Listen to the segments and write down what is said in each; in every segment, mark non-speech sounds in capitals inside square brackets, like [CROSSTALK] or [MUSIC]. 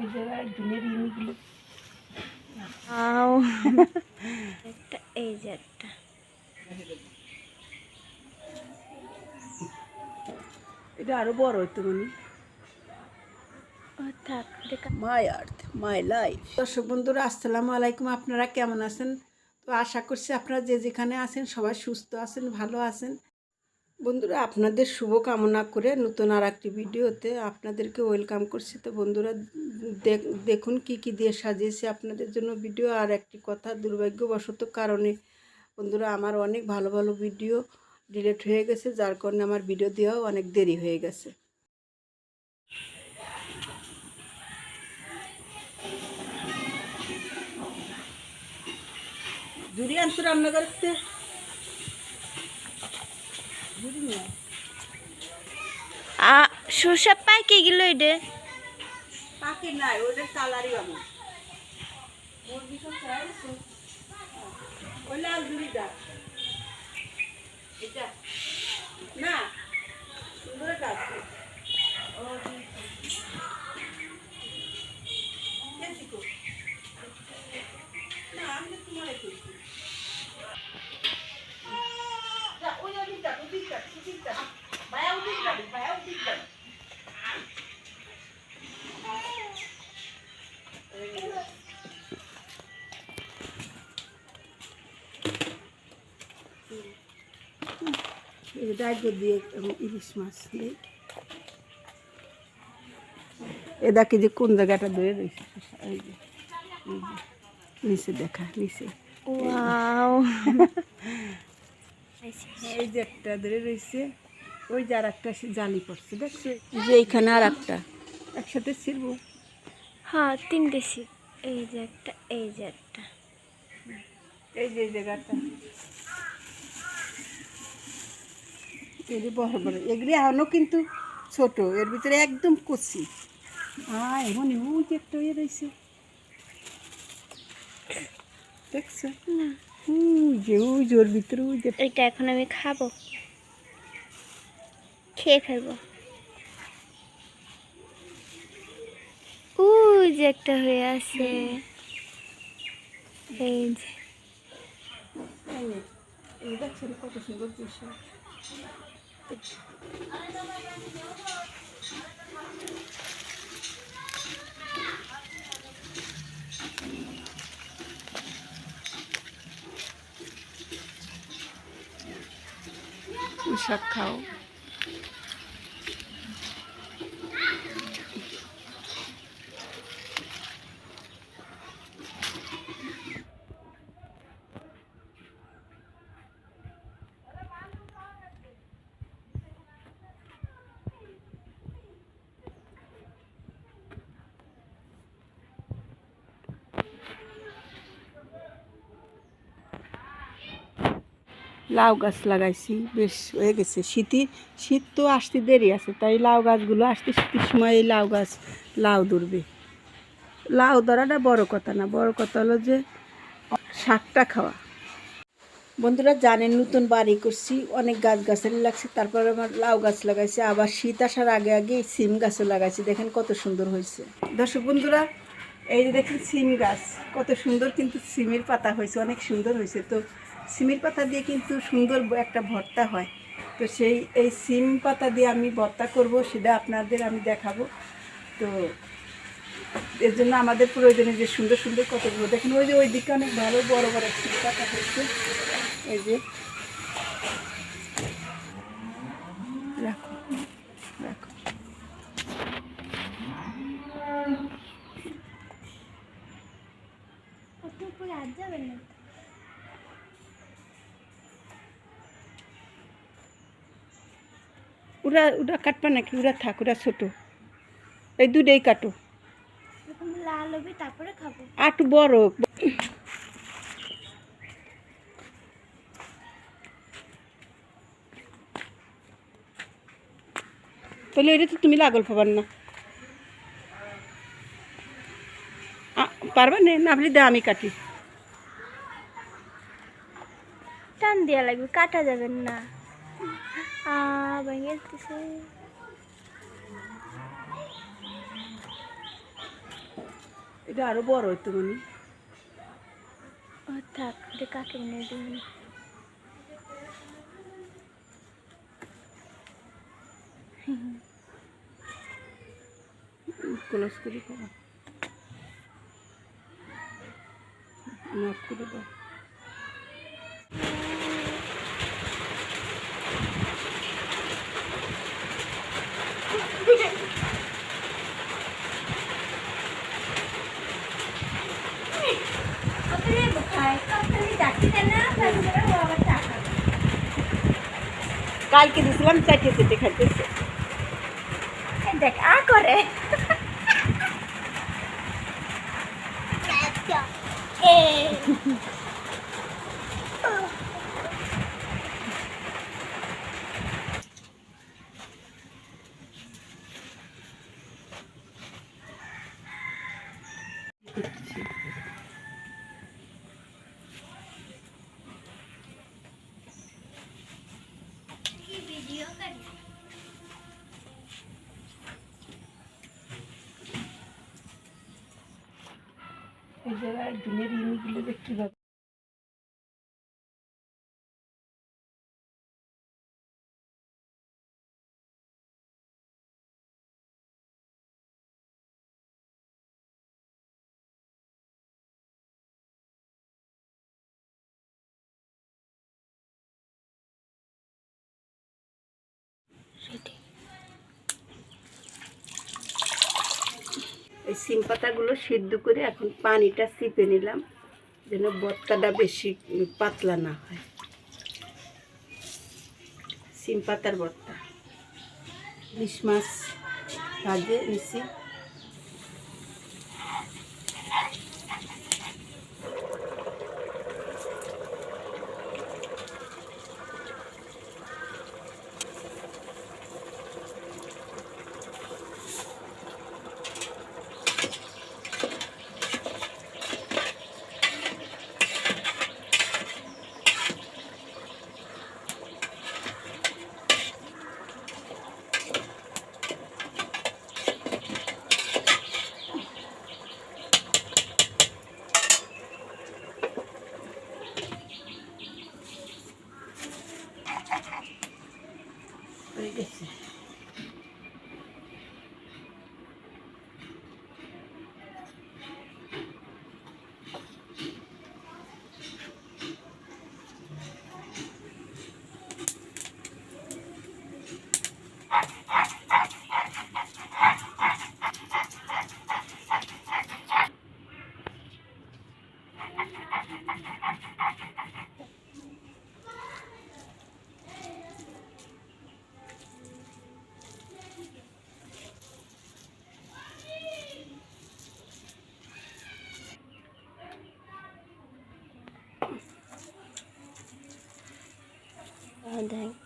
এই জায়গায় দিনের ইনিগুলো। একটা এই যে একটা। এটা আরও বড় হইতো মানে। মাই আর্থ মাই লাইফ দর্শক বন্ধুরা আসসালামু আলাইকুম। আপনারা কেমন আছেন? তো আশা করছি আপনারা যে যেখানে আছেন সবাই সুস্থ আছেন ভালো আছেন। বন্ধুরা, আপনাদের শুভ কামনা করে নতুন আর একটি ভিডিওতে আপনাদেরকে ওয়েলকাম করছি। তো বন্ধুরা, দেখ- দেখুন কি কি দিয়ে সাজিয়েছি আপনাদের জন্য ভিডিও। আর একটি কথা, দুর্ভাগ্যবশত কারণে বন্ধুরা, আমার অনেক ভালো ভালো ভিডিও ডিলিট হয়ে গেছে, যার কারণে আমার ভিডিও দেওয়াও অনেক দেরি হয়ে গেছে। জুড়ি আনতো রান্না করতে সরষা পাকে গেল এটা পাকে নাই ওদের কালারই আমার না সুন্দর কাজ ও ডাইগ দিয়ে ইলিশ মাছ দিয়ে এ দেখে যে কোন জায়গাটা ধরে রয়েছে। নিচে দেখা নিচে। এই যে একটা ধরে রয়েছে ওই যে আর একটা জালি পড়ছে দেখছ? যে এইখানে আর একটা একসাথে ছিড়বো। হ্যাঁ তিনটে সিট এই যে একটা এই যে একটা। এই যে জায়গাটা। যে বড় বড়। এগুলি এখনও কিন্তু ছোট। এর ভিতরে একদম কচি। হ্যাঁ এমন ওই যে একটা ইয়ে রয়েছে। দেখছ? যে ওই ওর ভিতরে ওই যে এটা এখন আমি খাব। খেয়ে ফেলব। ওই যে একটা হয়ে আছে। এই যে। কত সুন্দর দৃশ্য। শাক খাও। লাউ গাছ লাগাইছি, বেশ হয়ে গেছে। শীতে শীত তো আসতে দেরি আছে, তাই লাউ গাছগুলো আসতে শীতের সময় এই লাউ গাছ, লাউ ধরবে। লাউ ধরাটা বড় কথা না, বড় কথা হলো যে শাকটা খাওয়া। বন্ধুরা, জানেন নতুন বাড়ি করছি, অনেক গাছ গাছালি লাগছে, তারপর আমার লাউ গাছ লাগাইছি, আবার শীত আসার আগে আগে সিম গাছও লাগাইছি, দেখেন কত সুন্দর হয়েছে। দর্শক বন্ধুরা, এই যে দেখেন সিম গাছ, কত সুন্দর কিন্তু সিমের পাতা হয়েছে, অনেক সুন্দর হয়েছে, তো সিমের পাতা দিয়ে কিন্তু সুন্দর একটা ভর্তা হয়। তো সেই, এই সিম পাতা দিয়ে আমি ভর্তা করব, সেটা আপনাদের আমি দেখাবো। তো এর জন্য আমাদের প্রয়োজনে যে সুন্দর সুন্দর কতগুলো, দেখেন ওই যে ওই দিকে অনেক ভালো, বড় বড় সিম পাতা হয়েছে। এই যে, রাখো রাখো। ওরা ওরা কাটবা নাকি? ওরা থাক ওরা ছোটো। এই দুটাই কাটো। লাল হবে তারপরে খাব। বড়। তাহলে এটা তো তুমি লাগল পাবার না। পারবা না? না বলি দে আমি কাটি। টান দেওয়া লাগবে কাটা যাবে না। আ ভেঙে যেতেছে এটা আরও বড় হইতো মানে ও থাক এটা কাকে নিয়ে দিবি ক্লোজ করে দাও নক করে দাও কালকে দিয়েছিলাম চারটে চেটে খাইতেছে। দেখ আ করে। [LAUGHS] এই জায়গায় দিনের ইনিগুলো দেখতে কীভাবে এই সিম পাতাগুলো সিদ্ধ করে এখন পানিটা চিপে নিলাম, যেন বত্তাটা বেশি পাতলা না হয়। সিম পাতার বত্তা। ইলিশ মাছ ভাজে নিছি হয়ে গেছে দেখ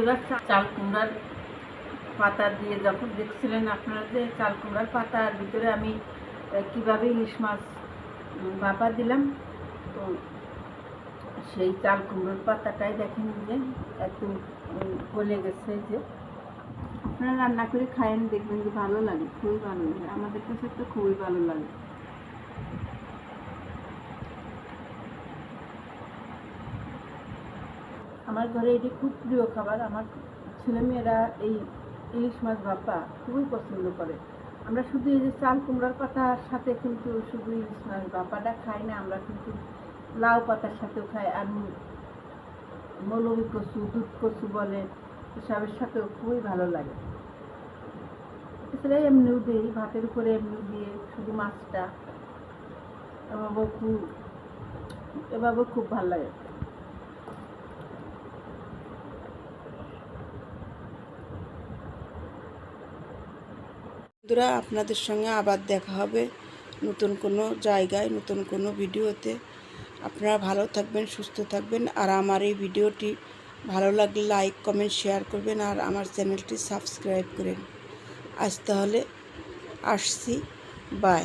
বন্ধুরা, চাল কুমড়ার পাতা দিয়ে যখন দেখছিলেন আপনারা যে চাল কুমড়ার পাতার ভিতরে আমি কীভাবে ইলিশ মাছ ভাপা দিলাম, তো সেই চাল কুমড়োর পাতাটাই দেখেন যে একটু গলে গেছে যে। আপনারা রান্না করে খায়েন, দেখবেন যে ভালো লাগে, খুবই ভালো লাগে। আমাদের কাছে তো খুবই ভালো লাগে। আমার ঘরে এটি খুব প্রিয় খাবার। আমার ছেলেমেয়েরা এই ইলিশ মাছ ভাপা খুবই পছন্দ করে। আমরা শুধু এই যে চাল কুমড়ার পাতার সাথে কিন্তু শুধু ইলিশ মাছ বাপাটা খাই না, আমরা কিন্তু লাউ পাতার সাথেও খাই আর মৌলবী কচু, দুধ কচু বলে এসবের সাথেও খুবই ভালো লাগে। এছাড়া এমনিও দিই, ভাতের উপরে এমনিও দিয়ে শুধু মাছটা এভাবে খুব এভাবে খুব ভালো লাগে। বন্ধুরা, আপনাদের সঙ্গে আবার দেখা হবে নতুন কোনো জায়গায়, নতুন কোনো ভিডিওতে। আপনারা ভালো থাকবেন, সুস্থ থাকবেন। আর আমার এই ভিডিওটি ভালো লাগলে লাইক, কমেন্ট, শেয়ার করবেন আর আমার চ্যানেলটি সাবস্ক্রাইব করেন। আজ তাহলে আসছি। বাই।